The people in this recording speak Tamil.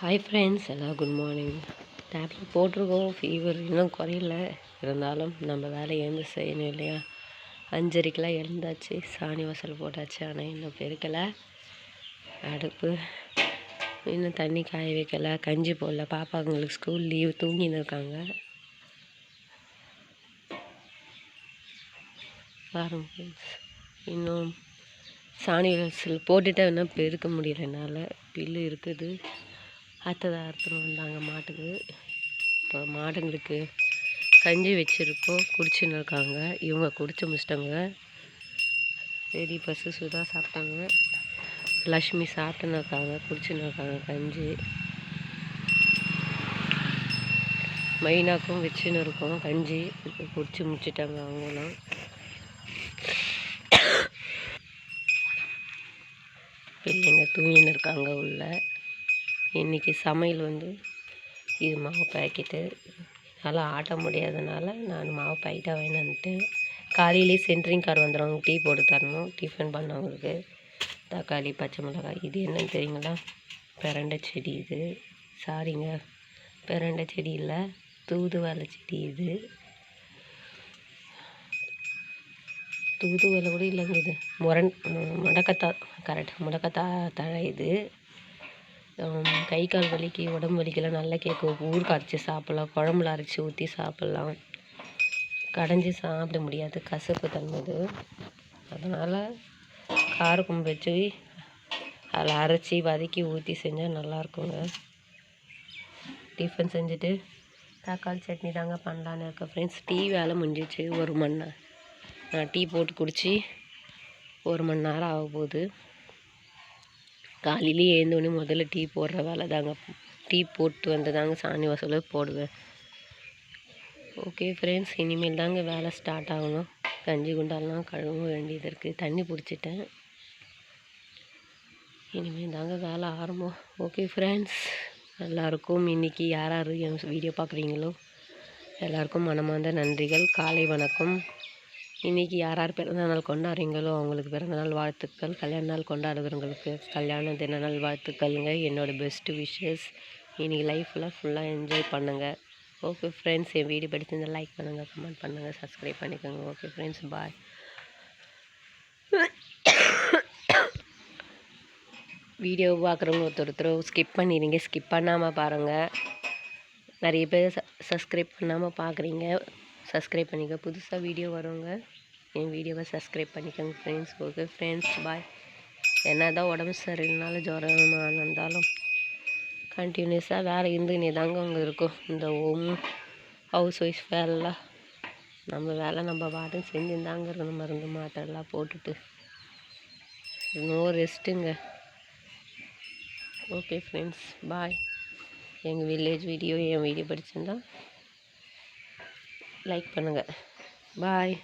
ஹாய் ஃப்ரெண்ட்ஸ் எல்லாம் குட் மார்னிங் டேப்லெட் போட்டிருக்கோம் ஃபீவர் இன்னும் குறையல. இருந்தாலும் நம்ம வேலையை எழுந்து செய்யணும் இல்லையா? அஞ்சரைக்கெலாம் எழுந்தாச்சு சாணி வாசல் போட்டாச்சு ஆனால் இன்னும் பெருக்கலை. அடுப்பு இன்னும் தண்ணி காய வைக்கலை. கஞ்சி போடல. பாப்பாங்களுக்கு ஸ்கூல் லீவ் தூங்கின்னு இருக்காங்க. பாருங்க ஃப்ரெண்ட்ஸ் இன்னும் சாணி வாசல் போட்டுட்டா இன்னும் பெருக்க முடியல. என்னால் பில்லு இருக்குது. அத்தை தான் அறுத்துன்னு வந்தாங்க மாட்டுக்கு. இப்போ மாடுங்களுக்கு கஞ்சி வச்சுருக்கோம் குடிச்சுன்னு இருக்காங்க. இவங்க குடிச்சு முடிச்சிட்டாங்க. சரி பசு சுதா சாப்பிட்டாங்க. லக்ஷ்மி சாப்பிட்டுன்னு இருக்காங்க குடிச்சுன்னு இருக்காங்க கஞ்சி. மைனாக்கும் வச்சுன்னு இருக்கோம் கஞ்சி. இப்போ குடிச்சு முடிச்சிட்டாங்க அவங்களும் பிள்ளைங்க தூங்கின்னு இருக்காங்க உள்ள. இன்றைக்கி சமையல் வந்து இது மாவு பாக்கெட்டு. என்னால் ஆட்ட முடியாதனால நான் மாவு பாக்கெட்டாக வேணான்ட்டு காலையிலே சென்ட்ரிங் கார் வந்துடும் டீ போட்டு தரணும். டிஃபன் பண்ணவங்களுக்கு தக்காளி பச்சை மிளகாய். இது என்னன்னு தெரியுங்களா? பிரண்டை செடி இது. சாரிங்க. பிரண்டை செடி இல்லை. தூதுவளை செடி இது. தூதுவளை கூட இல்லைங்க இது. முரண் முடக்கத்தா கரெக்ட் முடக்கத்தா தழை இது. கை கால் வலிக்கு உடம்பு வலிக்கெல்லாம் நல்லா கேட்கும். ஊறுகாய் அரைச்சி சாப்பிட்லாம் குழம்புல அரைச்சி ஊற்றி சாப்பிட்லாம். கடைஞ்சி சாப்பிட முடியாது கசப்பு தன்மது அதனால் காரக்குழம்பு வச்சு அதில் அரைச்சி வதக்கி ஊற்றி செஞ்சால் நல்லாயிருக்குங்க. டிஃபன் செஞ்சுட்டு தக்காளி சட்னி தாங்க பண்ணலான்னு இருக்கேன் ஃப்ரெண்ட்ஸ் டீ வேலை முடிஞ்சிச்சு ஒரு மணி நேரம். நான் டீ போட்டு குடித்து ஒரு மணி நேரம் ஆக போகுது காலையிலே எழுந்தோடனே முதல்ல டீ போடுற வேலை தாங்க. டீ போட்டு வந்து தாங்க சாணி வாசல போடுவேன். ஓகே ஃப்ரெண்ட்ஸ் இனிமேல் தாங்க வேலை ஸ்டார்ட் ஆகணும். கஞ்சி குண்டாலாம் கழுவ வேண்டியது இருக்குது தண்ணி பிடிச்சிட்டேன். இனிமேல் தாங்க வேலை ஆரம்பம். ஓகே ஃப்ரெண்ட்ஸ் எல்லாருக்கும் இன்றைக்கி யார் யார் என் வீடியோ பார்க்குறீங்களோ? எல்லாருக்கும் மனமார்ந்த நன்றிகள். காலை வணக்கம். இன்றைக்கி யார் யார் பிறந்தநாள் கொண்டாடுறீங்களோ அவங்களுக்கு பிறந்தநாள் வாழ்த்துக்கள். கல்யாண நாள் கொண்டாடுறவங்களுக்கு கல்யாண தின நாள் வாழ்த்துக்கள்ங்க. என்னோடய பெஸ்ட்டு விஷஸ் இன்றைக்கி லைஃப்பில் ஃபுல்லாக என்ஜாய் பண்ணுங்கள் ஓகே ஃப்ரெண்ட்ஸ் என் வீடியோ பிடிச்சிருந்தால் லைக் பண்ணுங்கள் கமெண்ட் பண்ணுங்கள் சப்ஸ்கிரைப் பண்ணிக்கோங்க. ஓகே ஃப்ரெண்ட்ஸ் பாய் வீடியோ பார்க்குறவங்க ஒருத்தர் ஒருத்தர் ஸ்கிப் பண்ணிடுங்க ஸ்கிப் பண்ணாமல் பாருங்கள் நிறைய பேர் ச சப்ஸ்கிரைப் பண்ணாமல் பார்க்குறீங்க சப்ஸ்கிரைப் பண்ணிக்க. புதுசாக வீடியோ வருங்க என் வீடியோவை சப்ஸ்கிரைப் பண்ணிக்கோங்க ஃப்ரெண்ட்ஸ் ஓகே ஃப்ரெண்ட்ஸ் பாய் என்ன தான் உடம்பு சரியில்லைனாலும் ஜுரமாக இருந்தாலும் கண்டினியூஸாக வேலை இருந்துனே தாங்க அங்கே இருக்கும். இந்த ஹோம் ஹவுஸ் ஒய்ஃப் வேலைலாம் நம்ம வேலை நம்ம பாட்டும் செஞ்சுருந்தாங்க இருக்கணும் மருந்து மாத்திரைலாம் போட்டுட்டு நோ ரெஸ்ட்டுங்க ஓகே ஃப்ரெண்ட்ஸ் பாய் எங்கள் வில்லேஜ் வீடியோ என் வீடியோ பிடிச்சிருந்தா லைக் பண்ணுங்கள் பாய்